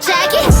Jackie.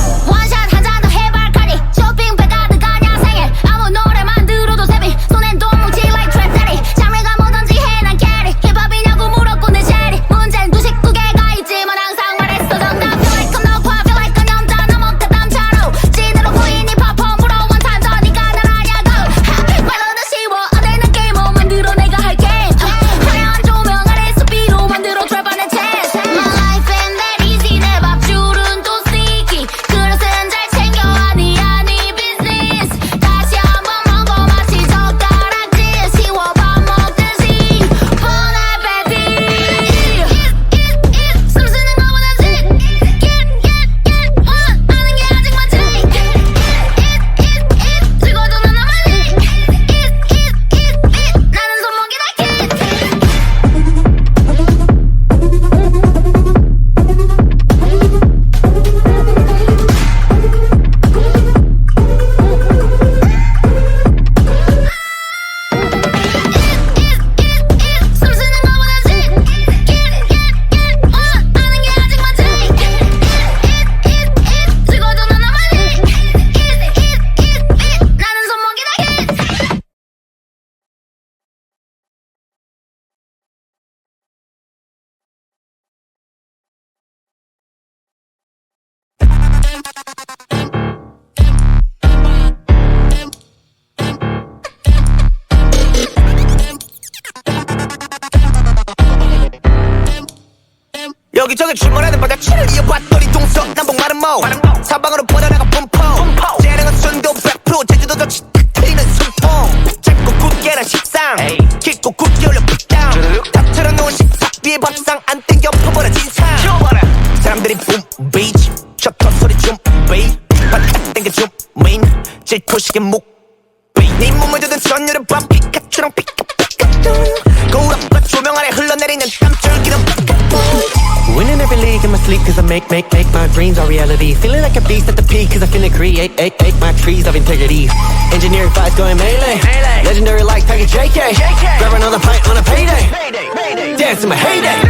여기저기 출몰하는 바다치를 이어봤더니 동서 남북 마른 모 사방으로 뻗어나가 뿜포 재능은 순도 100% 제주도 저 트이는 숨통. 짧고 굵게는 식상. 깊고 굵게 올려 픽다운 다 틀어놓은 식탁 위에 밥상 안 땡겨 퍼버려 진상. 사람들이 붐 베이 질투식의 목 베이 네 몸을 젖은 전율의 밤 피카츄랑 피카 피카츄 거울 앞과 조명 아래 흘러내리는 땀줄기는 피카츄 Winning every league in my sleep cause I make, make, make my dreams a reality Feeling like a beast at the peak cause I finna create, make, make my trees of integrity Engineering vibes going melee, Legendary like Peggy JK, Grab another pint on a payday Dance in my heyday